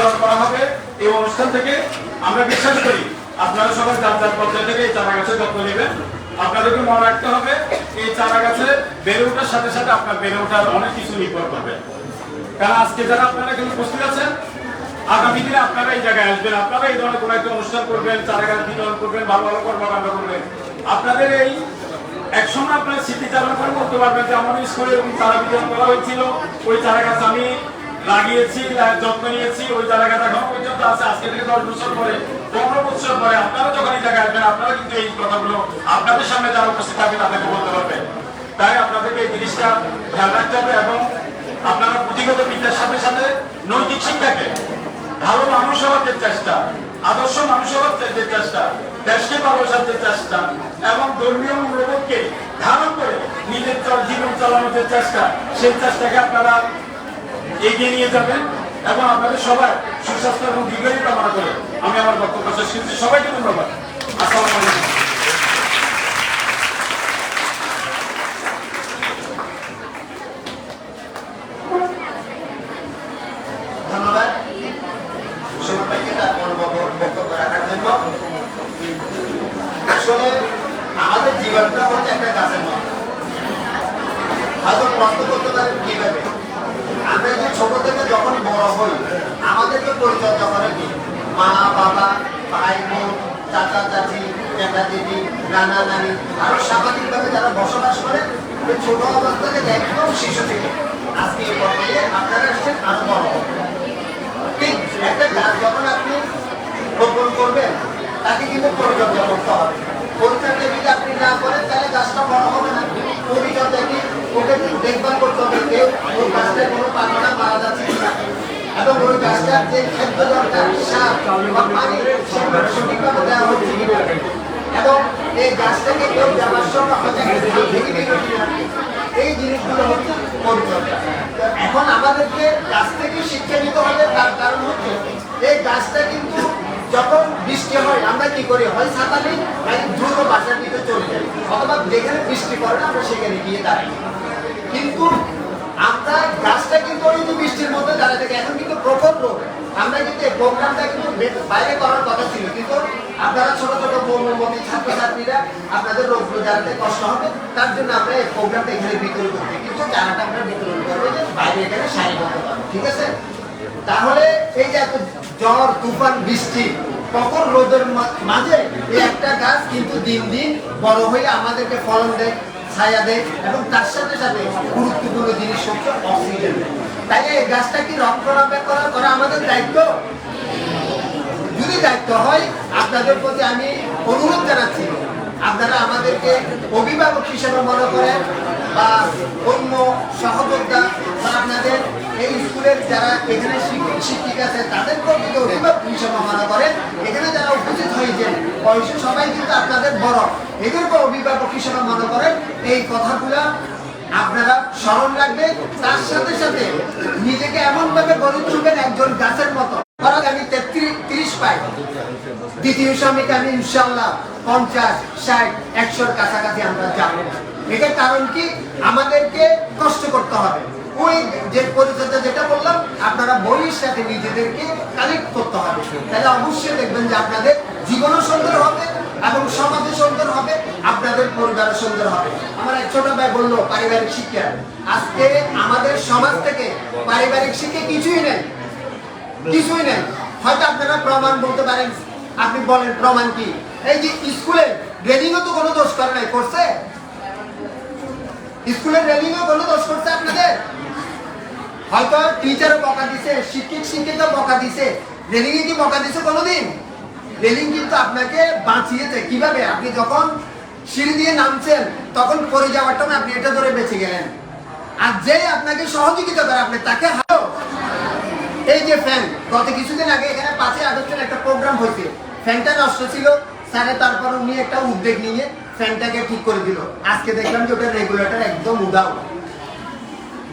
বিতরণ করা হবে। এই অনুষ্ঠান থেকে আমরা বিশ্বাস করি আপনারা সবাই যার যার পর্যায়ে থেকে এই চারা গাছের যত্ন নেবেন। আপনাদেরকে মনে রাখতে হবে, এই চারা গাছে বেড়ে ওঠার সাথে সাথে আপনার বেড়ে ওঠার অনেক কিছু নির্ভর করবে। কারণ আজকে যারা আপনারা কিন্তু উপস্থিত আছেন, আগামী দিনে আপনারা এই জায়গায় আসবেন, আপনারা এই ধরনের কোনো একটা অনুষ্ঠান করবেন চারা গাছ বিতরণ করবেন, ভালো ভালো কর্মকাণ্ড করবেন। আপনাদের এই একসময় আপনার স্মৃতিচারণ করে বলতে পারবেন যে আমার স্কুলে এরকম চারা বিতরণ করা হয়েছিল, ওই চারা গাছ আমি লাগিয়েছি যত্ন নিয়েছি, ওই গাছ এখন পর্যন্ত আছে। আজকে থেকে দশ বছর পরে, পনেরো বছর পরে আপনারা যখন এই জায়গায় আসবেন, আপনারা কিন্তু এই কথাগুলো আপনাদের সামনে যারা উপস্থিত থাকবে, তাদেরকে বলতে পারবেন তাই আপনাদেরকে এই জিনিসটা খেয়াল রাখতে হবে এবং আপনারা পুঁথিগত বিদ্যার সাথে সাথে নৈতিক শিক্ষাকে, ভালো মানুষ হওয়ার যে চেষ্টা, আদর্শ মানুষ হওয়ার যে চেষ্টা, দেশকে ভালোবাসার যে চেষ্টা, এবং ধর্মীয় মূল্যবোধকে ধারণ করে নিজের জীবন চালানোর যে চেষ্টা, সেই চেষ্টাকে আপনারা এগিয়ে নিয়ে যাবেন এবং আপনাদের সবাই সুস্বাস্থ্য এবং দীর্ঘায়ু কামনা করে আমি আমার বক্তব্য শেষ করছি। সবাইকে ধন্যবাদ। আসসালামু আলাইকুম ধন্যবাদ সবাইকে তার মনোভাব বক্তব্য রাখার জন্য আসলে আমাদের জীবনটা হচ্ছে একটা গাছের মতো হয়তো প্রশ্ন করতে পারেন কীভাবে আমরা যে ছোট থেকে যখন বড় হই আমাদেরকে পরিচর্যা করে কি মা বাবা ভাই বোন চাচা চাচি জ্যাঠা দিদি নানা নানি আরও সামাজিকভাবে যারা বসবাস করে ওই ছোট অবস্থা থেকে একদম শিশু থেকে আজকে এই পর্যায়ে আপনারা এসেছেন আরও বড় হবেন। ঠিক একটা গাছ যখন আপনি রোপণ করবেন তাকে কিন্তু পরিচর্যা করতে হবে পরিচর্যা যদি আপনি না করেন তাহলে গাছটা বড় হবে না পরিচর্যা কি ওকে দেখভাল করতে হবে কেউ ওই গাছটার কোনো পাখনা মারা যাচ্ছে কিনা এবং ওই গাছটার যে খাদ্য দরকার সার বা পানি সেগুলো সঠিকভাবে দেওয়া হচ্ছে কিনা এখন আমাদেরকে গাছ থেকে শিক্ষা নিতে হবে, তার কারণ হচ্ছে এই গাছটা কিন্তু যখন বৃষ্টি হয়, আমরা কি করি? হয় ছাতা নেই, নাকি দ্রুত বাসার দিকে চলে যাই। অথবা যেখানে বৃষ্টি পড়ে আমরা সেখানে গিয়ে দাঁড়াই। কিন্তু আমরা গাছটা কিন্তু ওই বৃষ্টির মধ্যে দাঁড়ায় থাকে। এখন কিন্তু রোগ আমরা কিন্তু এই প্রোগ্রামটা কিন্তু বাইরে করার কথা ছিল। কিন্তু আপনারা ছোট ছোট মৌলমতি ছাত্রছাত্রীরা আপনাদের রোগগুলো জানাতে কষ্ট হবে। তার জন্য আমরা এই প্রোগ্রামটা এখানে বিতরণ করছি কিন্তু জানাটা আমরা বিতরণ করব যে বাইরে এখানে সারিবদ্ধ পাবো ঠিক আছে? তাহলে এই যে এত ঝড়, তুফান, বৃষ্টি কখন রোদের মাঝে এই একটা গাছ কিন্তু দিন দিন বড় হয়ে আমাদেরকে ফলন দেয়। ছায়া দেয় এবং তার সাথে সাথে গুরুত্বপূর্ণ জিনিস হচ্ছে অক্সিজেন তাই এই গাছটা কি রক্ষণাবেক্ষণ করা আমাদের দায়িত্ব? যদি দায়িত্ব হয়, আপনাদের প্রতি আমি অনুরোধ জানাচ্ছি, আপনারা আমাদেরকে অভিভাবক হিসেবে মনে করেন বা অন্য সহযোগিতা বা আপনাদের এই স্কুলের যারা এখানে শিক্ষক আছে, তাদেরকেও যদি অভিভাবক হিসেবে মনে করেন। এখানে যারা উপস্থিত হয়েছেন বয়সে সবাই কিন্তু আপনাদের বড়। এদেরকে অভিভাবক হিসেবে মনে করেন। এই কথাগুলা আপনারা স্মরণ রাখবেন। তার সাথে সাথে নিজেকে এমন ভাবে গড়ে তুলবেন একজন গাছের মতো। আমি তেত্রিশ পাই। দ্বিতীয় শ্রমিক আমি ইনশাল্লাহ পঞ্চাশ, ষাট, একশোর কাছাকাছি আমরা যাব। এটার কারণ কি? আমাদেরকে কষ্ট করতে হবে। ওই যে পরিচর্যা যেটা বললাম, আপনারা বইয়ের সাথে নিজেদেরকে কানেক্ট করতে হবে। তাহলে অবশ্যই দেখবেন যে আপনাদের জীবনও সুন্দর হবে এবং সমাজে সুন্দর হবে, আপনাদের পরিবারও সুন্দর হবে। আমার এক ছোট ভাই বলল, পারিবারিক শিক্ষা। আজকে আমাদের সমাজ থেকে পারিবারিক শিক্ষা কিছুই নেই। কিছুই নেই। হয়তো আপনারা প্রমাণ বলতে পারেন। আপনি বলেন, প্রমাণ কি? এই যে স্কুলে রেলিংও তো কোনো দোষ করে নাই, করছে? স্কুলের রেলিংও কোনো দোষ করছে আপনাদের? হয়তো টিচারও বকা দিছে, শিক্ষক, শিক্ষিকা বকা দিছে রেলিং কি বকা দিছে কোনোদিন? রেলিং কিন্তু আপনাকে বাঁচিয়েছে। কীভাবে? আপনি যখন সিঁড়ি দিয়ে নামছেন, তখন পড়ে যাওয়ার টাইমে আপনি এটা ধরে বেঁচে গেলেন। আর যে আপনাকে সহযোগিতা করে, আপনি তাকে হারো এই যে ফ্যান গত কিছুদিন আগে এখানে পাঁচই আগস্টের একটা প্রোগ্রাম হয়েছে। ফ্যানটা নষ্ট ছিল। স্যারে তারপর উনি একটা উদ্যোগ নিয়ে ফ্যানটাকে ঠিক করে দিল। আজকে দেখলাম যে ওটা রেগুলেটর একদম উদাও।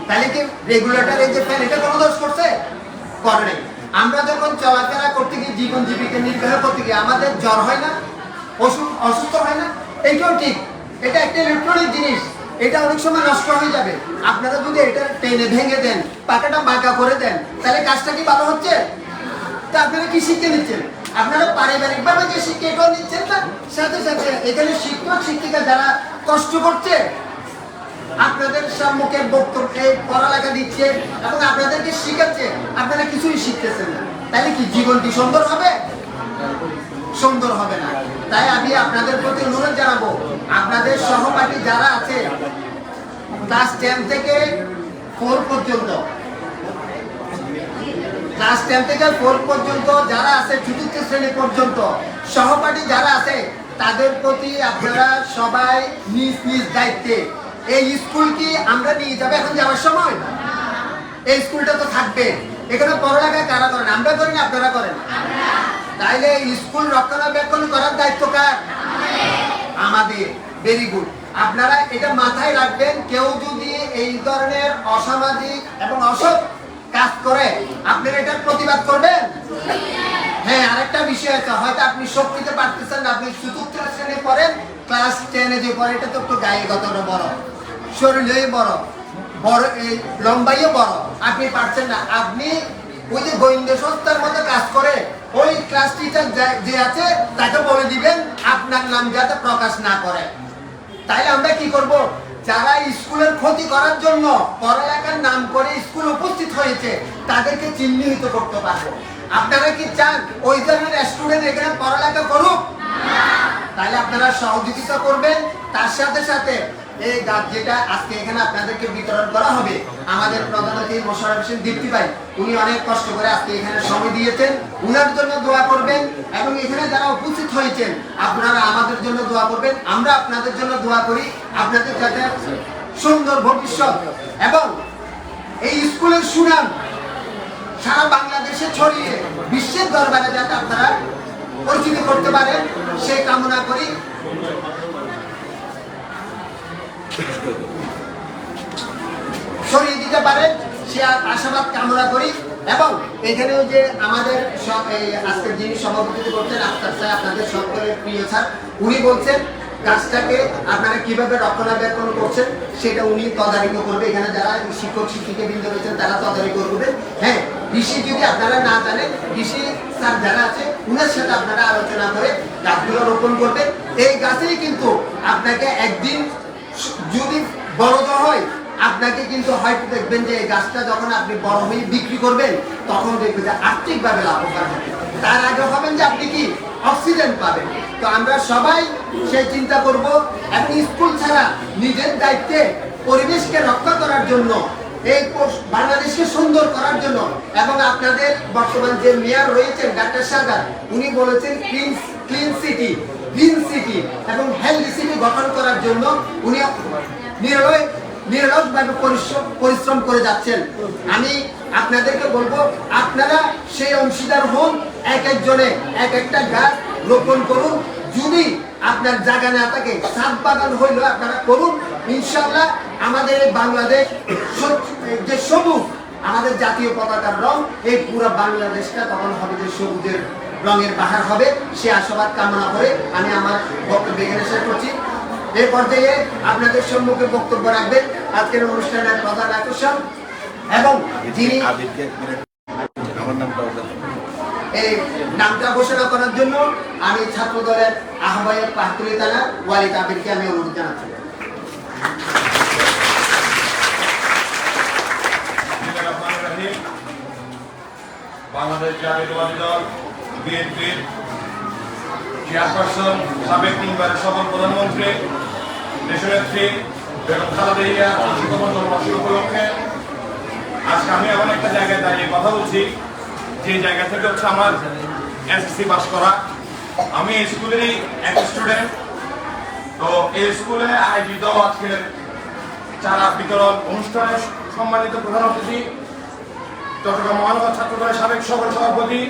তাহলে কি রেগুলেটর এই যে ফ্যান এটা কোনো দোষ করছে? করে নাই। আমরা যখন চলাফেরা করতে গিয়ে জীবন জীবিকা নির্বাহ করতে গিয়ে আমাদের জ্বর হয় না, অসুখ অসুস্থ হয় না, এইটাও ঠিক। এটা একটা ইলেকট্রনিক জিনিস। এটা অনেক সময় নষ্ট হয়ে যাবে। আপনারা যদি এটা টেনে ভেঙে দেন পাকাটা বাঁকা করে দেন, তাহলে কাজটা কি ভালো হচ্ছে? তা আপনারা কি শিক্ষা নিচ্ছেন? আপনারা পারিবারিক ভাবে যে শিক্ষা এটাও নিচ্ছেন না, সাথে সাথে এখানে শিক্ষক, শিক্ষিকা যারা কষ্ট করছে আপনাদের সম্মুখে বক্তব্যে পড়ালেখা দিচ্ছে এবং আপনাদেরকে শিখাচ্ছে। আপনারা কিছুই শিখতেছেন না। তাহলে কি জীবনটি সুন্দর হবে? সুন্দর হবে না। তাই আমি আপনাদের প্রতি অনুরোধ জানাব, আপনাদের সহপাঠী যারা আছে, ক্লাস টেন থেকে ফোর পর্যন্ত, ক্লাস টেন থেকে ফোর পর্যন্ত যারা আছে, চতুর্থ শ্রেণি পর্যন্ত, সহপাঠী যারা আছে, তাদের প্রতি আপনারা সবাই নিজ নিজ দায়িত্বে এই স্কুল কি আমরা নিয়ে যাবে এখন যাওয়ার সময়? এই স্কুলটা তো থাকবে। এখানে পড়ালেখা কারা করেন? আমরা করি না, আপনারা করেন? তাইলে স্কুল রক্ষণাবেক্ষণ করার দায়িত্ব কার? আমাদের। ভেরি গুড আপনারা এটা মাথায় রাখবেন, কেউ যদি এই ধরনের অসামাজিক এবং অসৎ কাজ করে, আপনারা এটার প্রতিবাদ করবেন? হ্যাঁ আরেকটা বিষয় আছে। হয়তো আপনি শক্তিতে পারতেছেন আপনি চতুর্থ শ্রেণি পড়েন ক্লাস টেনে যে পড়ে, এটা তো একটু গায়ে গতটা বড়। শরীরে বড়। বড় এই লম্বাইও বড়। আপনি পারছেন না। আপনি ওই যে গোয়েন্দা সংস্থার মধ্যে কাজ করে ওই ক্লাস টিচার যে আছে তাকে বলে দিবেন আপনার নাম যাতে প্রকাশ না করে। তাইলে আমরা কি করব? যারা স্কুলের ক্ষতি করার জন্য পড়ালেখার নাম করে স্কুল উপস্থিত হয়েছে তাদেরকে চিহ্নিত করতে পারব। আপনারা কি চান ওই ধরনের স্টুডেন্ট এখানে পড়ালেখা করুক? তাহলে আপনারা সহযোগিতা করবেন। তার সাথে সাথে এই গাছ যেটা আজকে এখানে আপনাদেরকে বিতরণ করা হবে, আমাদের প্রধান অতিথি মোশারফ হোসেন দীপ্তি ভাই, উনি অনেক কষ্ট করে আজকে এখানে সময় দিয়েছেন। উনার জন্য দোয়া করবেন এবং এখানে যারা উপস্থিত হয়েছেন, আপনারা আমাদের জন্য দোয়া করবেন। আমরা আপনাদের জন্য দোয়া করি, আপনাদের যাতে সুন্দর ভবিষ্যৎ এবং এই স্কুলের সুনাম সারা বাংলাদেশে ছড়িয়ে বিশ্বের দরবারে যাতে আপনারা পরিচিত করতে পারেন, সেই কামনা করি। সরিয়ে দিতে পারেন সে আশাবাদ কামনা করি। এবং এখানেও যে আমাদের আজকের যিনি করছেন, আফতার আপনাদের সকলের প্রিয় স্যার, উনি বলছেন আপনারা রক্ষণাবেক্ষণ করছেন, সেটা উনি করবে। এখানে যারা শিক্ষক রয়েছেন, তারা তদারকি করবে। হ্যাঁ কৃষি যদি আপনারা না জানেন কৃষি স্যার যারা আছে, উনার সাথে আপনারা আলোচনা করে গাছগুলো রোপণ করবেন। এই গাছেই কিন্তু আপনাকে একদিন যদি বড় হয়, আপনাকে কিন্তু হয়তো দেখবেন যে এই গাছটা যখন আপনি বড় হয়ে বিক্রি করবেন, তখন দেখবেন যে আর্থিকভাবে লাভবান হবে। তার আগে হবেন যে আপনি কি অক্সিজেন পাবেন। তো আমরা সবাই সেই চিন্তা করব এবং স্কুল ছাড়া নিজের দায়িত্বে পরিবেশকে রক্ষা করার জন্য, এই বাংলাদেশকে সুন্দর করার জন্য, এবং আপনাদের বর্তমান যে মেয়র রয়েছেন, ডাক্তার সাগার উনি বলেছেন clean clean city green city এবং হেলদি সিটি গঠন করার জন্য উনি নিরলয় নিরলসভাবে পরিশ্রম পরিশ্রম করে যাচ্ছেন। আমি আপনাদেরকে বলব, আপনারা সেই অংশীদার হন, এক একজনে, এক একটা গাছ রোপণ করুন। যদি আপনার জায়গা না থাকে সাত বাগান হইলেও আপনারা করুন। ইনশাল্লাহ আমাদের বাংলাদেশ যে সবুজ, আমাদের জাতীয় পতাকার রং, এই পুরো বাংলাদেশটা তখন হবে যে সবুজের রঙের বাহার হবে সে আশাবাদ কামনা করে আমি আমার বক্তব্য এখানে শেষ করছি। এই পর্যায়ে আপনাদের সম্মুখে বক্তব্য রাখবেন। আজকের অনুষ্ঠানের প্রধান আকর্ষণ এবং যিনি এই নামটা ঘোষণা করার জন্য আমি ছাত্র দলের আহ্বায়ক পাহতুলি থানা ওয়ালিদ আবিরকে আমি অনুরোধ জানাচ্ছি। বাংলাদেশ জাতীয়তাবাদী দল বিএনপির চেয়ারপারসন, সাবেক তিনবারের সফল প্রধানমন্ত্রী, দেশনেত্রী বেগম খালেদা জিয়া জন্মবার্ষিকী উপলক্ষে আজকে আমি এমন একটা জায়গায় দাঁড়িয়ে কথা বলছি, যে জায়গা থেকে হচ্ছে আমার এসএসসি পাস করা। আমি এই স্কুলেরই এক স্টুডেন্ট, তো এই স্কুলে আয়োজিত আজকের চারা বিতরণ অনুষ্ঠানে সম্মানিত প্রধান অতিথি, চট্টগ্রাম মহানগর ছাত্র সাবেক সফল সভাপতি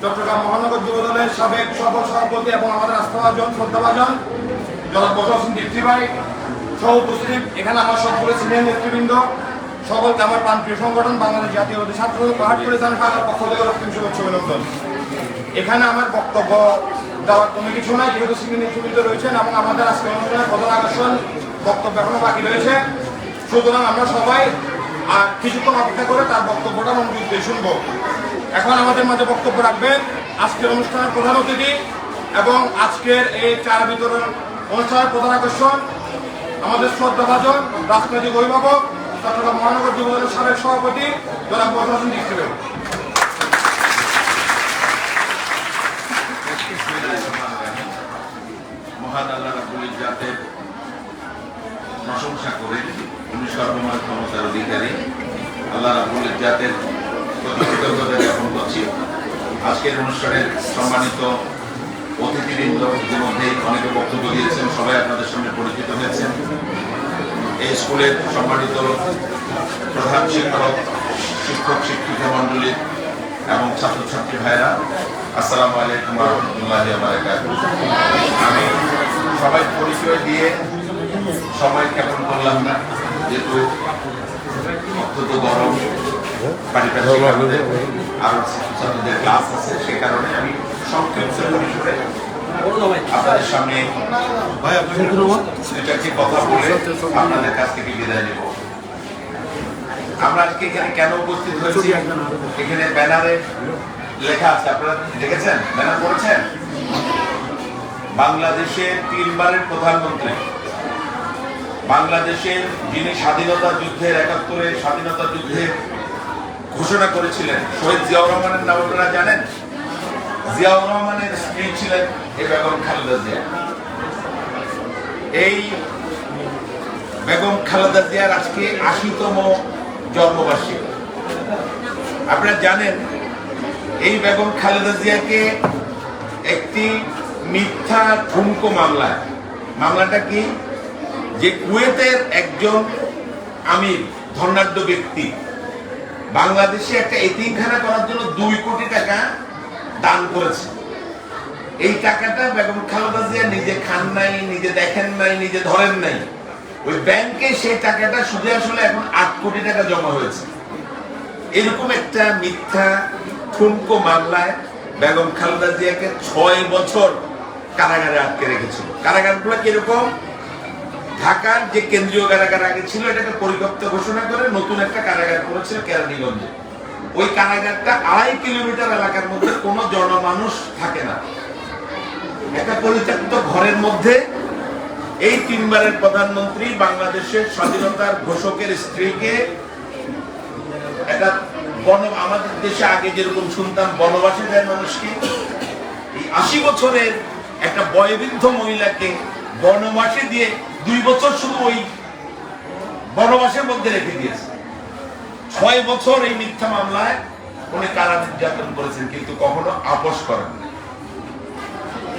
চট্টগ্রাম মহানগর যুব দলের সাবেক সফল সভাপতি এবং আমাদের আস্থাভাজন, শ্রদ্ধাভাজন, জনাব বসর সিং ভাই সহ উপস্থিত। এখানে আমার সকলে সিনিয়র নেতৃবৃন্দ, সকলকে আমার প্রান্তীয় সংগঠন, বাংলাদেশ জাতীয় ছাত্র পাহাড়পুর স্থান শাখার পক্ষ থেকে রক্তিম শুভেচ্ছা অভিনন্দন। এখানে আমার বক্তব্য দেওয়ার কোনো কিছু নাই, যেহেতু সিনিয়র নেতৃবৃন্দ রয়েছেন এবং আমাদের আজকে অনুষ্ঠানের প্রধান আকর্ষণ, বক্তব্য এখনও বাকি রয়েছে। সুতরাং আমরা সবাই আর কিছুক্ষণ অপেক্ষা করে তার বক্তব্যটা মনোযোগ দিয়ে শুনব। এখন আমাদের মাঝে বক্তব্য রাখবেন আজকের অনুষ্ঠানের প্রধান অতিথি এবং আজকের এই চার বিতরণ অনুষ্ঠানের প্রধান আকর্ষণ আমাদের শ্রদ্ধাভাজন রাজনৈতিক অভিভাবক, চট্টগ্রাম মহানগর যুবদলের সাবেক সভাপতি, জনাব প্রশাসন ডিস্ট্রিক্টের মহান প্রশংসা করে উনি সর্বময় ক্ষমতার অধিকারী। আল্লাহ রাবুল জাতের প্রতি কৃতজ্ঞতা জ্ঞাপন করছি আজকের অনুষ্ঠানের সম্মানিত অতিথিবৃন্দ ইতিমধ্যে অনেকে বক্তব্য দিয়েছেন, সবাই আপনাদের সামনে পরিচিত হয়েছেন। এই স্কুলের সম্মানিত প্রধান শিক্ষক শিক্ষক, শিক্ষিকা মণ্ডলী এবং ছাত্রছাত্রী ভাইরা আসসালামু আলাইকুম রহমতুল্লাহ আমি সবাই পরিচয় দিয়ে সময় কেমন করলাম না, যেহেতু অত্যন্ত গরম। আরও ছাত্রছাত্রীদের ক্লাস আছে সে কারণে আমি সংক্ষিপ্ত পরিসরে আপনাদের সামনে এটাকে কথা বলে আপনাদের কাছ থেকে বিদায় নেব? আমরা আজকে এখানে কেন উপস্থিত হয়েছি? এখানে ব্যানারে লেখা আছে আপনারা দেখেছেন? ব্যানার পড়েছেন? বাংলাদেশের তিনবারের প্রধানমন্ত্রী। বাংলাদেশের যিনি স্বাধীনতা যুদ্ধের একাত্তরে স্বাধীনতা যুদ্ধের ঘোষণা করেছিলেন। শহীদ জিয়াউর রহমানের নাম আপনারা জানেন? জিয়াউর রহমানের স্ত্রী ছিলেন এই বেগম খালেদা জিয়া। এই বেগম খালেদা জিয়ার আজকে আশিতম জন্মবার্ষিকী। আপনারা জানেন, এই বেগম খালেদা জিয়াকে একটি মিথ্যা ঠুমকো মামলায় মামলাটা কি? যে কুয়েতের একজন আমির ধনাঢ্য ব্যক্তি বাংলাদেশে একটা এতিমখানা করার জন্য দুই কোটি টাকা দান করেছে। এই টাকাটা বেগম খালেদা জিয়া নিজে খান নাই, নিজে দেখেন নাই, নিজে ধরেন নাই। ওই ব্যাংকে সেই টাকাটা সুদে আসলে এখন আট কোটি টাকা জমা হয়েছে। এরকম একটা মিথ্যা ঠুমকো মামলায় বেগম খালেদা জিয়াকে ছয় বছর কারাগারে আটকে রেখেছিল। কারাগারগুলো কীরকম? ঢাকার যে কেন্দ্রীয় কারাগার আগে ছিল, এটাকে পরিত্যক্ত ঘোষণা করে নতুন একটা কারাগার করেছিল কেরানীগঞ্জে। ওই কারাগারটা আড়াই কিলোমিটার এলাকার মধ্যে কোনো জনমানুষ থাকে না। একটা পরিত্যক্ত ঘরের মধ্যে এই তিনবারের প্রধানমন্ত্রী বাংলাদেশের স্বাধীনতার ঘোষকের স্ত্রীকে একটা বন, আমাদের দেশে আগে যেরকম শুনতাম বনবাসে দেয় মানুষকে, এই আশি বছরের একটা বয়বৃদ্ধ মহিলাকে বনবাসে দিয়ে দুই বছর শুধু ওই বনবাসের মধ্যে রেখে দিয়েছে। ছয় বছর এই মিথ্যা মামলায় উনি কারা নির্যাতন করেছেন কিন্তু কখনো আপোষ করেন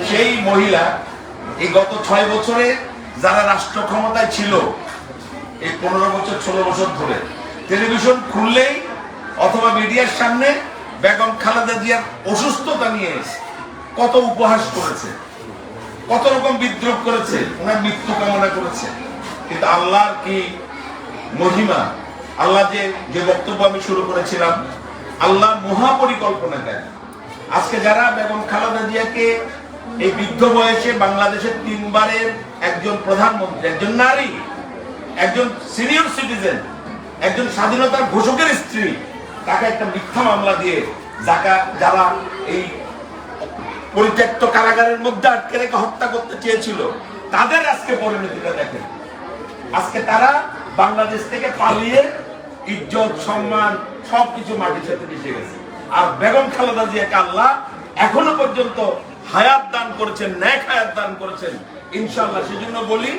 সেই মহিলা এই গত ছয় বছরে যারা রাষ্ট্র ক্ষমতায় ছিল, এই পনেরো বছর, ষোলো বছর ধরে টেলিভিশন খুললেই অথবা মিডিয়ার সামনে বেগম খালেদা জিয়ার অসুস্থতা নিয়ে কত উপহাস করেছে। কত রকম বিদ্রোহ করেছে, ওনার মৃত্যু কামনা করেছে। কিন্তু আল্লাহর কি মহিমা, আল্লাহ যে যে বক্তব্য আমি শুরু করেছিলাম আল্লাহ মহাপরিকল্পনা দেন। আজকে যারা বেগম খালেদা জিয়াকে এই বৃদ্ধ বয়সে বাংলাদেশের তিনবারের একজন প্রধানমন্ত্রী, একজন নারী, একজন সিনিয়র সিটিজেন, একজন স্বাধীনতার ঘোষকের স্ত্রী, তাকে একটা মিথ্যা মামলা দিয়ে যারা এই পরিত্যক্ত কারাগারের মধ্যে আটকে রেখে হত্যা করতে চেয়েছিল। তাদের আজকে পরিণতিটা দেখেন। আজকে তারা বাংলাদেশ থেকে পালিয়ে ইজ্জত, সম্মান, সবকিছু মাটির সাথে মিশে গেছে। আর বেগম খালেদা জিয়াকে আল্লাহ এখনও পর্যন্ত হায়াত দান করেছেন, ন্যাক হায়াত দান করেছেন। ইনশাল্লাহ সেজন্য বলি,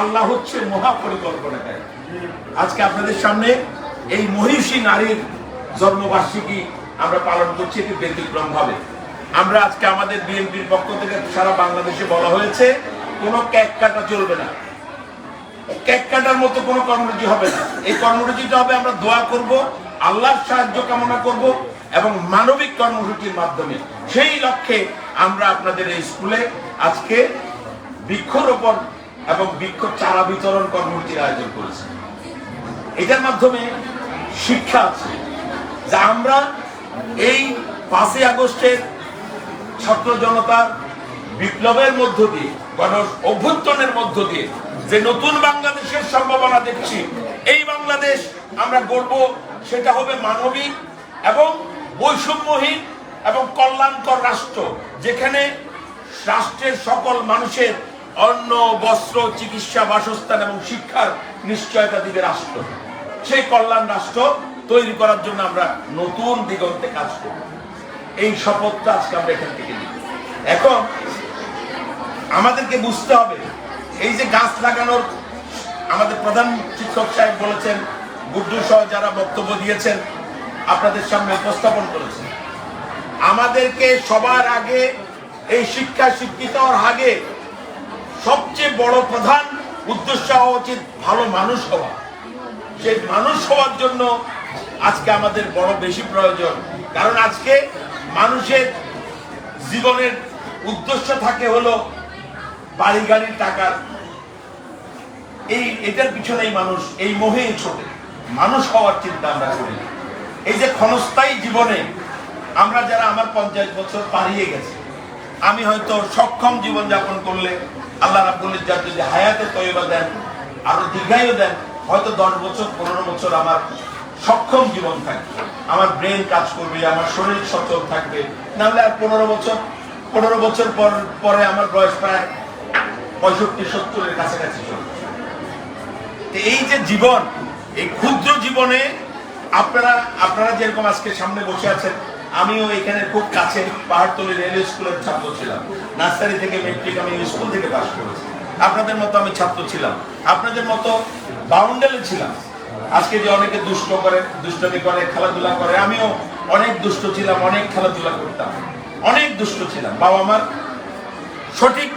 আল্লাহ হচ্ছে মহা মহাপরিকল্পনাকারী। আজকে আপনাদের সামনে এই মহিষী নারীর জন্মবার্ষিকী আমরা পালন করছি, এটি ব্যতিক্রম ভাবে আমরা আজকে আমাদের বিএনপির পক্ষ থেকে সারা বাংলাদেশে বলা হয়েছে, কোনো ক্যাক কাটা চলবে না। কেক কাটার মতো কোনো কর্মসূচি হবে না। এই কর্মসূচিটা হবে আমরা দোয়া করব, আল্লাহর সাহায্য কামনা করব এবং মানবিক কর্মসূচির মাধ্যমে। সেই লক্ষ্যে আমরা আপনাদের এই স্কুলে আজকে বৃক্ষরোপণ এবং বৃক্ষ চারা বিতরণ কর্মসূচির আয়োজন করেছি। এটার মাধ্যমে শিক্ষা আছে। যা আমরা এই পাঁচই আগস্টের ছাত্র জনতার বিপ্লবের মধ্য দিয়ে গণ অভ্যুত্থানের মধ্য দিয়ে, যে নতুন বাংলাদেশের সম্ভাবনা দেখছি, এই বাংলাদেশ আমরা গড়ব, সেটা হবে মানবিক এবং বৈষম্যহীন এবং কল্যাণকর রাষ্ট্র, যেখানে রাষ্ট্রের সকল মানুষের অন্ন, বস্ত্র, চিকিৎসা, বাসস্থান এবং শিক্ষার নিশ্চয়তা দিবে রাষ্ট্র। সেই কল্যাণ রাষ্ট্র তৈরি করার জন্য আমরা নতুন দিগন্তে কাজ করব। এই শপথটা আজকে আমরা এখান থেকে নিই এখন আমাদেরকে বুঝতে হবে, এই যে গাছ লাগানোর আমাদের প্রধান শিক্ষক সাহেব বলেছেন, গুড্ডু সহ যারা বক্তব্য দিয়েছেন, আপনাদের সামনে উপস্থাপন করেছেন। আমাদেরকে সবার আগে এই শিক্ষা শিক্ষিত হওয়ার আগে সবচেয়ে বড় প্রধান উদ্দেশ্য হওয়া উচিত ভালো মানুষ হওয়া। সেই মানুষ হওয়ার জন্য আজকে আমাদের বড় বেশি প্রয়োজন। কারণ আজকে মানুষের জীবনের উদ্দেশ্য থাকে হলো বাড়ি গাড়ির টাকার এই, এটার পিছনেই মানুষ, এই মোহেই ছোটে। মানুষ হওয়ার চিন্তা আমরা করি এই যে ক্ষণস্থায়ী জীবনে আমরা যারা আমার পঞ্চাশ বছর পারিয়ে গেছি, আমি হয়তো সক্ষম জীবন যাপন করলে আল্লাহ রাবুল ইজ্জাত যদি হায়াতে তৈবা দেন, আরও দীর্ঘায়ু দেন, হয়তো দশ বছর, পনেরো বছর আমার সক্ষম জীবন থাকবে। আমার ব্রেন কাজ করবে, আমার শরীর সচল থাকবে। নাহলে আর পনেরো বছর পনেরো বছর পর, পরে আমার বয়স প্রায় পঁয়ষট্টি, সত্তরের কাছাকাছি চলবে। এই যে জীবন, এই ক্ষুদ্র জীবনে আপনারা আপনারা যেরকম আজকে সামনে বসে আছেন, আমিও এখানে খুব কাছে পাহাড়তলি রেল স্কুলের ছাত্র ছিলাম। নার্সারি থেকে মেট্রিক আমি স্কুল থেকে পাস করেছি। আপনাদের মতো আমি ছাত্র ছিলাম। আপনাদের মতো বাউন্ডালে ছিলাম। আজকে যে অনেকে দুষ্ট করে, দুষ্টমি করে, খেলাধুলা করে, আমিও অনেক দুষ্ট ছিলাম, অনেক খেলাধুলা করতাম। অনেক দুষ্ট ছিলাম। বাবা আমার সঠিক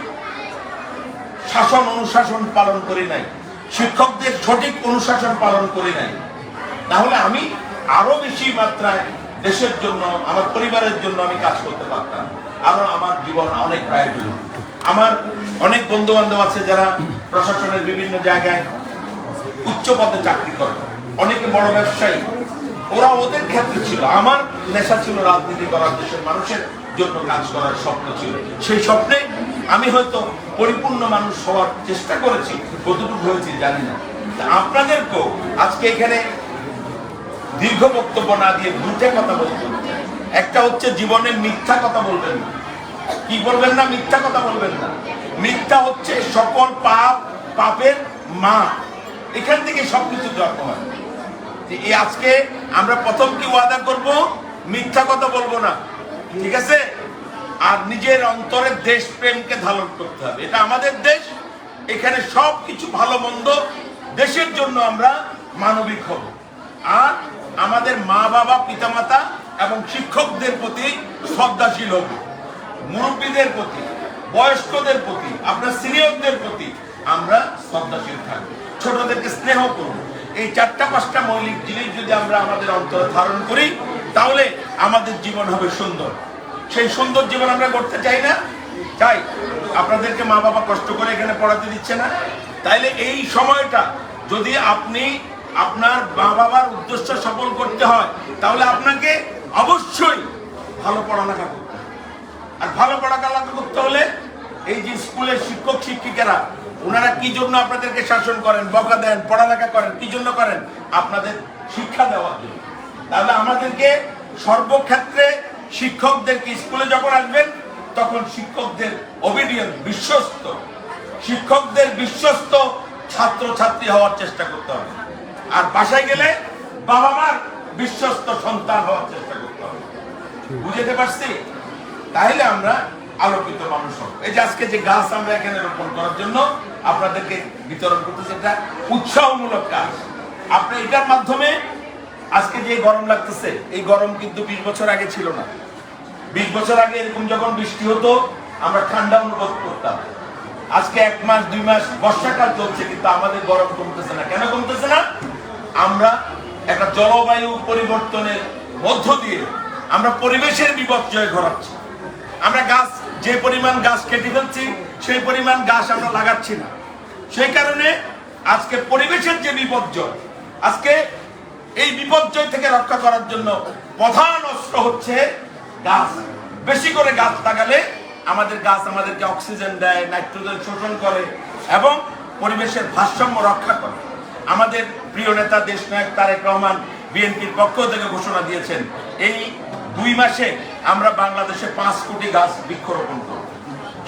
শাসন, অনুশাসন পালন করি নাই। শিক্ষকদের সঠিক অনুশাসন পালন করি নাই। তাহলে আমি আরও বেশি মাত্রায় দেশের জন্য, আমার পরিবারের জন্য আমি কাজ করতে পারতাম। আরও আমার জীবন অনেক প্রয়োজন আমার অনেক বন্ধু বান্ধব আছে যারা প্রশাসনের বিভিন্ন জায়গায় উচ্চ পদে চাকরি করে। অনেকে বড় ব্যবসায়ী, ওরা ওদের ক্ষেত্রে ছিল। আমার নেশা ছিল রাজনীতি করার দেশের মানুষের জন্য কাজ করার স্বপ্ন ছিল। সেই স্বপ্নে আমি হয়তো পরিপূর্ণ মানুষ হওয়ার চেষ্টা করেছি, কতটুকু হয়েছি জানি না। আপনাদেরকেও আজকে এখানে দীর্ঘ বক্তব্য না দিয়ে দুইটা কথা বলতে একটা হচ্ছে জীবনে মিথ্যা কথা বলবেন না। কি বলবেন না? মিথ্যা কথা বলবেন না। মিথ্যা হচ্ছে সকল পাপ, পাপের মা। এখান থেকে সবকিছু জন্ম হয়। যে এই আজকে আমরা প্রথম কি ওয়াদা করব? মিথ্যা কথা বলব না। ঠিক আছে? আর নিজের অন্তরের দেশ প্রেমকে ধারণ করতে হবে। এটা আমাদের দেশ। এখানে সব কিছু ভালো মন্দ দেশের জন্য আমরা মানবিক হব। আর আমাদের মা বাবা, পিতামাতা এবং শিক্ষকদের প্রতি শ্রদ্ধাশীল হব। মুরব্বীদের প্রতি, বয়স্কদের প্রতি, আপনার সিনিয়রদের প্রতি আমরা শ্রদ্ধাশীল থাকব। ছোটদেরকে স্নেহ করব। এই চারটা, পাঁচটা মৌলিক জিনিস যদি আমরা আমাদের অন্তরে ধারণ করি, তাহলে আমাদের জীবন হবে সুন্দর। সেই সুন্দর জীবন আমরা করতে চাই না। চাই, আপনাদেরকে মা বাবা কষ্ট করে এখানে পড়াতে দিচ্ছে না। তাইলে এই সময়টা যদি আপনি আপনার মা বাবার উদ্দেশ্য সফল করতে হয়, তাহলে আপনাকে অবশ্যই ভালো পড়ালেখা করতে আর ভালো পড়ালেখা করতে হলে এই যে স্কুলের শিক্ষক, শিক্ষিকারা ওনারা কি জন্য আপনাদেরকে শাসন করেন, বকা দেন, পড়ালেখা করেন, কি জন্য করেন? আপনাদের শিক্ষা দেওয়ার জন্য তাহলে আমাদেরকে সর্বক্ষেত্রে শিক্ষকদেরকে স্কুলে যখন আসবেন, তখন শিক্ষকদের অবিডিয়েন্ট বিশ্বস্ত। শিক্ষকদের বিশ্বস্ত ছাত্র ছাত্রী হওয়ার চেষ্টা করতে হবে। আর বাসায় গেলে বাবা মার বিশ্বস্ত সন্তান হওয়ার চেষ্টা করতে হবে। বুঝতে পারছি? তাহলে আমরা আলোকিত মানুষ হব। এই যে আজকে যে গাছ আমরা এখানে রোপণ করার জন্য আপনাদেরকে বিতরণ করতেছি এটা উৎসাহমূলক কাজ। আপনি এটার মাধ্যমে আজকে যে গরম লাগতেছে, এই গরম কিন্তু বিশ বছর আগে ছিল না। বিশ বছর আগে এরকম যখন বৃষ্টি হতো, আমরা ঠান্ডা অনুভব করতাম। আজকে এক মাস, দুই মাস, বর্ষাকাল চলছে, কিন্তু আমাদের গরম কমতেছে না। কেন কমতেছে না? আমরা একটা জলবায়ু পরিবর্তনের মধ্য দিয়ে আমরা পরিবেশের বিপর্যয় ঘটাচ্ছি। আমরা গাছ যে পরিমাণ গাছ কেটে ফেলছি, সেই পরিমাণ গাছ আমরা লাগাচ্ছি না। সেই কারণে আজকে পরিবেশের যে বিপর্যয়, আজকে এই বিপর্যয় থেকে রক্ষা করার জন্য প্রধান অস্ত্র হচ্ছে গাছ। বেশি করে গাছ লাগালে আমাদের গাছ আমাদেরকে অক্সিজেন দেয়, নাইট্রোজেন শোষণ করে এবং পরিবেশের ভারসাম্য রক্ষা করে। আমাদের প্রিয় নেতা, দেশনায়ক তারেক রহমান বিএনপির পক্ষ থেকে ঘোষণা দিয়েছেন, এই দুই মাসে আমরা বাংলাদেশে পাঁচ কোটি গাছ বৃক্ষরোপণ করব।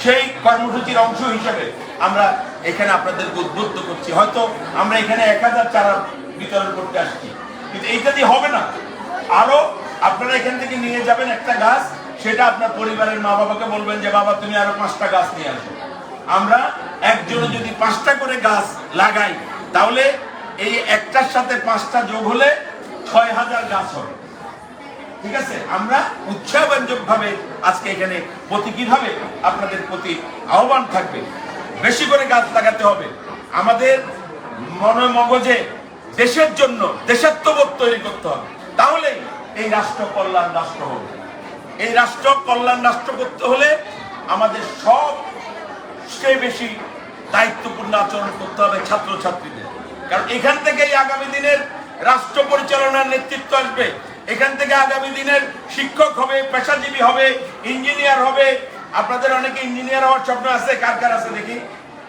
সেই কর্মসূচির অংশ হিসেবে আমরা এখানে আপনাদেরকে উদ্বুদ্ধ করছি। হয়তো আমরা এখানে এক হাজার চারা বিতরণ করতে আসছি। কিন্তু এইটা দিয়ে হবে না। আরও আপনারা এখান থেকে নিয়ে যাবেন একটা গাছ, সেটা আপনার পরিবারের মা বাবাকে বলবেন যে, বাবা, তুমি আরও পাঁচটা গাছ নিয়ে আসো। আমরা একজনে যদি পাঁচটা করে গাছ লাগাই, তাহলে এই একটার সাথে পাঁচটা যোগ হলে ছয় হাজার গাছ হবে। ঠিক আছে? আমরা উৎসাহব্যঞ্জক ভাবে আজকে এখানে প্রতীকী ভাবে আপনাদের প্রতি আহ্বান থাকবে। বেশি করে গাছ লাগাতে হবে। আমাদের মনে মগজে দেশের জন্য দেশাত্মবোধ তৈরি করতে হবে। তাহলেই এই রাষ্ট্র কল্যাণ রাষ্ট্র হবে। এই রাষ্ট্র কল্যাণ রাষ্ট্র করতে হলে আমাদের সব সবচেয়ে বেশি দায়িত্বপূর্ণ আচরণ করতে হবে ছাত্রছাত্রীদের। কারণ এখান থেকেই আগামী দিনের রাষ্ট্র পরিচালনার নেতৃত্ব আসবে। এখান থেকে আগামী দিনের শিক্ষক হবে, পেশাজীবী হবে, ইঞ্জিনিয়ার হবে। আপনাদের অনেকে ইঞ্জিনিয়ার হওয়ার স্বপ্ন আছে, কার কার আছে দেখি?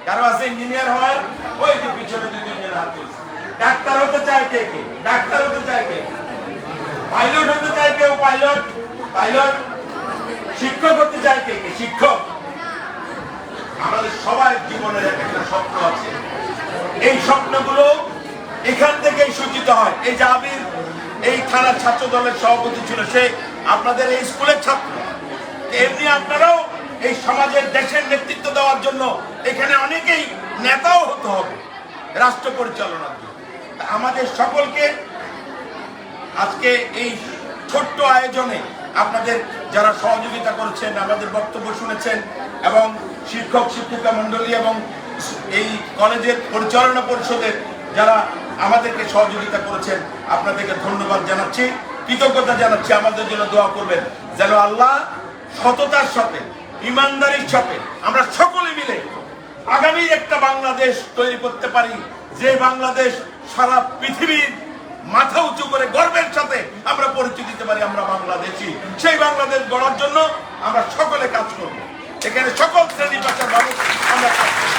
কারও আছে ইঞ্জিনিয়ার হওয়ার? ওই যে পিছনে দুজনের হাত। ডাক্তার হতে চায় কে কে? ডাক্তার হতে চায় কে? পাইলট হতে চায় কেউ? পাইলট? পাইলট? শিক্ষক হতে চায় কে কে? শিক্ষক। আমাদের সবার জীবনের এক একটা স্বপ্ন আছে। এই স্বপ্নগুলো এখান থেকেই সূচিত হয়। এই যে আবির এই থানার ছাত্র দলের সভাপতি ছিল সে। আপনাদের এই স্কুলের ছাত্র। এমনি আপনারাও এই সমাজের দেশের নেতৃত্ব দেওয়ার জন্য এখানে অনেকেই নেতাও হতে হবে রাষ্ট্র পরিচালনার জন্য। আমাদের সকলকে আজকে এই ছোট্ট আয়োজনে আপনাদের যারা সহযোগিতা করেছেন, আমাদের বক্তব্য শুনেছেন এবং শিক্ষক, শিক্ষিকা মণ্ডলী এবং এই কলেজের পরিচালনা পরিষদের যারা আমাদেরকে সহযোগিতা করেছেন। আপনাদেরকে ধন্যবাদ জানাচ্ছি, কৃতজ্ঞতা জানাচ্ছি। আমাদের জন্য দোয়া করবেন যেন আল্লাহ সততার সাথে, ইমানদারির সাথে আমরা সকলে মিলে আগামী একটা বাংলাদেশ তৈরি করতে পারি, যে বাংলাদেশ সারা পৃথিবীর মাথা উঁচু করে গর্বের সাথে আমরা পরিচয় দিতে পারি, আমরা বাংলাদেশি। সেই বাংলাদেশ গড়ার জন্য আমরা সকলে কাজ করব। এখানে সকল শ্রেণি পেশার মানুষ আমরা কাজ করব।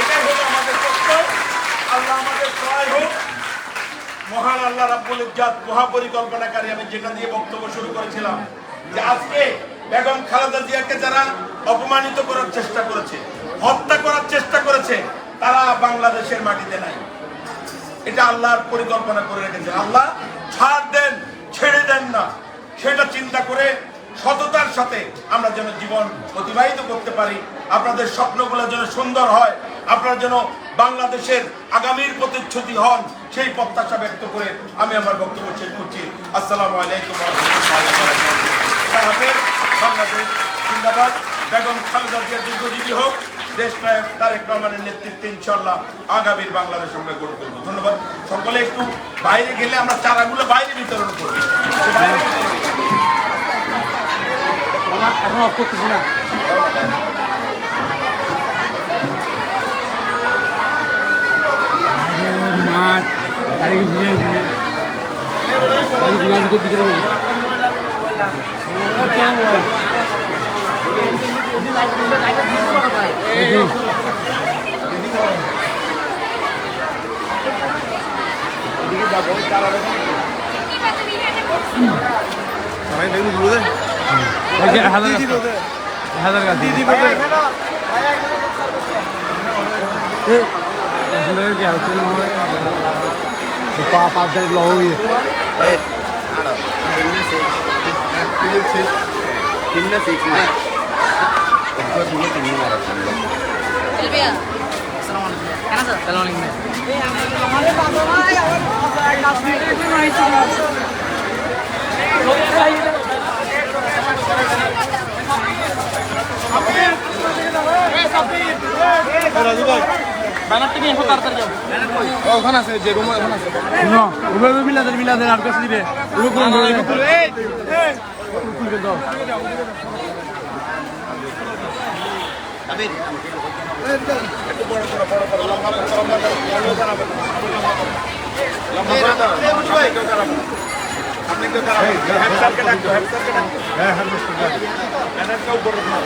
এটাই হলো আমাদের প্রত্যয় আল্লাহ আমাদের সহায় হোক। মহান আল্লাহ রাব্বুল ইজ্জাত মহাপরিকল্পনাকারী আমি যেটা দিয়ে বক্তব্য শুরু করেছিলাম, যে আজকে বেগম খালেদা জিয়াকে যারা অপমানিত করার চেষ্টা করেছে, হত্যা করার চেষ্টা করেছে, তারা বাংলাদেশের মাটিতে নাই। এটা আল্লাহর পরিকল্পনা করে রেখেছেন আল্লাহ ছাড় দেন, ছেড়ে দেন না। সেটা চিন্তা করে সততার সাথে আমরা যেন জীবন অতিবাহিত করতে পারি। আপনাদের স্বপ্নগুলো যেন সুন্দর হয়, আপনারা যেন বাংলাদেশের আগামীর প্রতিচ্ছুতি হন, সেই প্রত্যাশা ব্যক্ত করে আমি আমার বক্তব্য শেষ করছি। আসসালামু আলাইকুম। বাংলাদেশ জিন্দাবাদ। বেগম খালেদা জিয়া দীর্ঘজীবী হোক, দেশ নায়ক তারেক রহমানের নেতৃত্বে ইনশাল্লাহ আগামীর বাংলাদেশ আমরা গড়ে তুলবো। ধন্যবাদ। সকলে একটু বাইরে গেলে আমরা চারাগুলো বাইরে বিতরণ করব। এখন অফ মাঠ গাড়ি ঘুরে ঘুরে ঘুরে ঘুরে দিকে যাবে হাজার learn how to do it. The pop up that long is. Hey, किन्ना सीख में ऊपर मुझे किन्नी मारा चलो चल भैया सलाम अलैकुम है ना सर सलाम अलैकुम हमारे पास हमारे लास्ट मिनट में नहीं चला राजू भाई ব্যানারটা নিয়ে তাড়াতাড়ি যাও ওখানে আছে যে রুম ওখানে আছে শুনো উবে উবে মিলাদের মিলাদের আর কাছে দিবে উবে কোন ধরে এই এই খুলকে দাও লম্বা দাঁড়াবে না। আপনি কেউ দাঁড়াবেন না। হেডস্যারকে ডাকো, হেডস্যারকে ডাকো। ব্যানারটা উপরে দাও।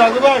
রাজু ভাই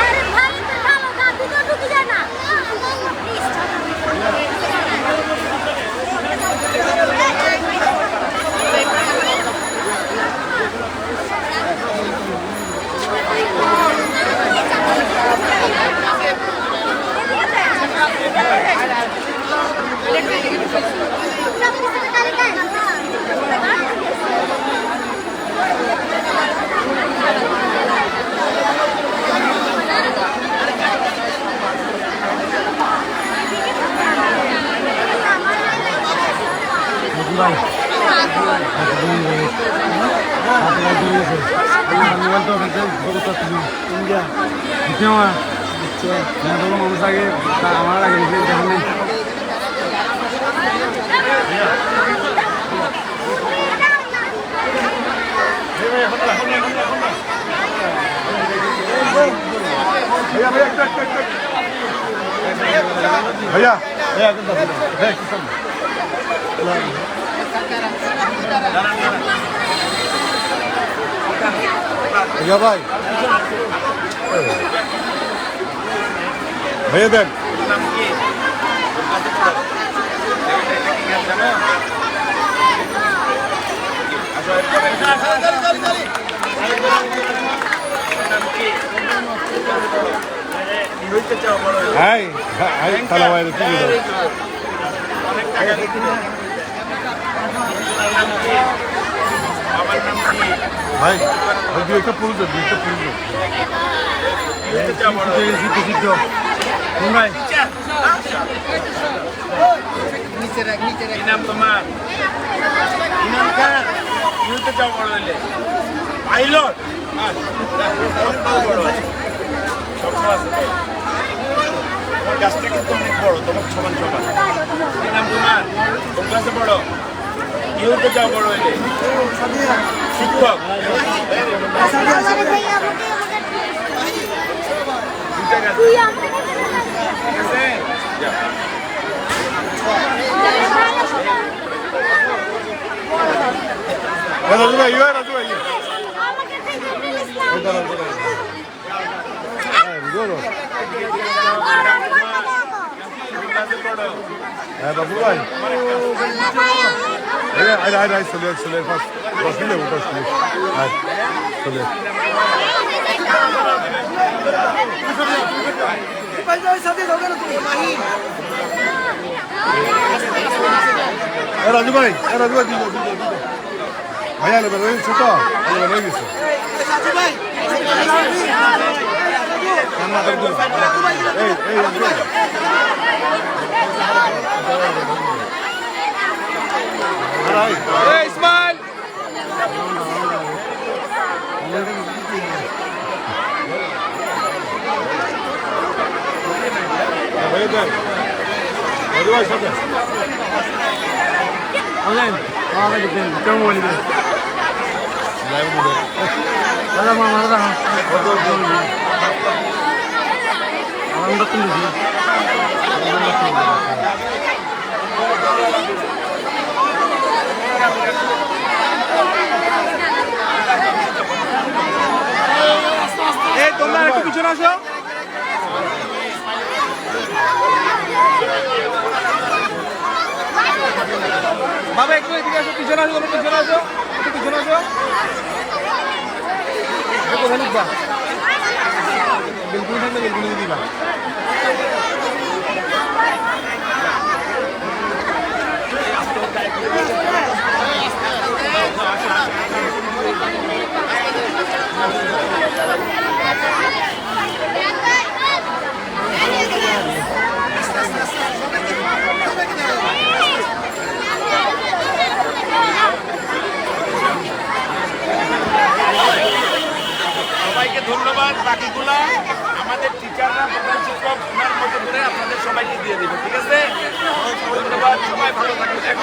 আরে ভালো তো ভালো না দুটো ঢুকে যায় না মোবাইল তো ওখান থেকে ফটো তো তুলি ইন্ডিয়া দিতে আমার হ্যাঁ বলো মানুষ আগে তা আমার আগে নিজে দেখেন নাই भैया भैया भैया भैया भाई भैया देख হাই হাই খালা ভাই কি ভাই দুই একটা পুরুষ দুই একটা পুরুষ সিদ্ধ সিদ্ধ কোন ভাই। কি নাম তোমার? ইনাম খান ইউতে যাও বড় হইলে? পাইলট গাছটা কিন্তু অনেক বড় তোমার সমান সমান। কি নাম তোমার? কোন ক্লাসে বড় ইউতে যাও বড় হইলে। শিক্ষক। রাজু ভাই রাজু ভাই আমাকে থেকে প্লিজ না এই দাঁড়াও দাঁড়াও হ্যাঁ বাবু ভাই আয় আয় আয় চলে চলে মিনিট দশ মিনিট আয় চলে রাজু ভাই রাজু ভাই ভাইয়া নেবে রয়েছে তো আলে রয়ে গেছে রান্না করে দিল। এই এই রাজু ভাই ইসমাইল ভাইয়া দেন রাজু ভাই সাথে অনলাইন আমাকে দেখেন কেমন বলি লাইভ দিবে দাদা মা মারা দাও কত আমার মতো তুমি দিছি এই তোমরা একটু পিছনে আসো বাবা একটু এদিকে আসো পিছনে আসো পিছনে আসো একটু পিছনে আসো। কোথায় সবাইকে ধন্যবাদ। বাকিগুলা আমাদের টিচাররা প্রধান শিক্ষক, ওনার মতো করে আপনাদের সবাইকে দিয়ে দেবে, ঠিক আছে? ধন্যবাদ, সবাই ভালো থাকবেন